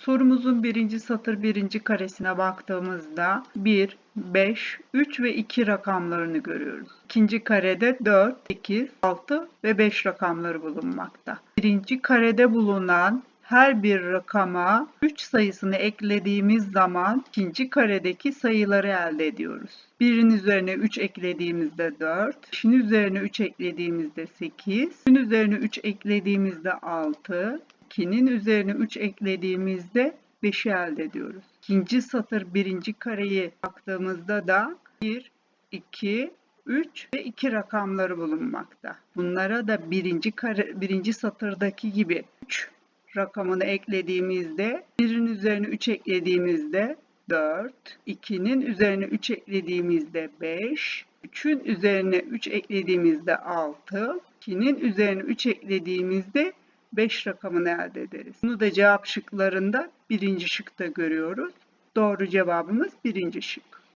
Sorumuzun birinci satır birinci karesine baktığımızda 1, 5, 3 ve 2 rakamlarını görüyoruz. İkinci karede 4, 8, 6 ve 5 rakamları bulunmakta. Birinci karede bulunan her bir rakama 3 sayısını eklediğimiz zaman ikinci karedeki sayıları elde ediyoruz. 1'in üzerine 3 eklediğimizde 4, 5'in üzerine 3 eklediğimizde 8, 3'ün üzerine 3 eklediğimizde 6, 2'nin üzerine 3 eklediğimizde 5'i elde ediyoruz. İkinci satır birinci kareye baktığımızda da 1, 2, 3 ve 2 rakamları bulunmakta. Bunlara da birinci, kare, birinci satırdaki gibi 3 rakamını eklediğimizde 1'in üzerine 3 eklediğimizde 4, 2'nin üzerine 3 eklediğimizde 5, 3'ün üzerine 3 eklediğimizde 6, 2'nin üzerine 3 eklediğimizde 5 rakamını elde ederiz. Bunu da cevap şıklarında birinci şıkta görüyoruz. Doğru cevabımız birinci şık.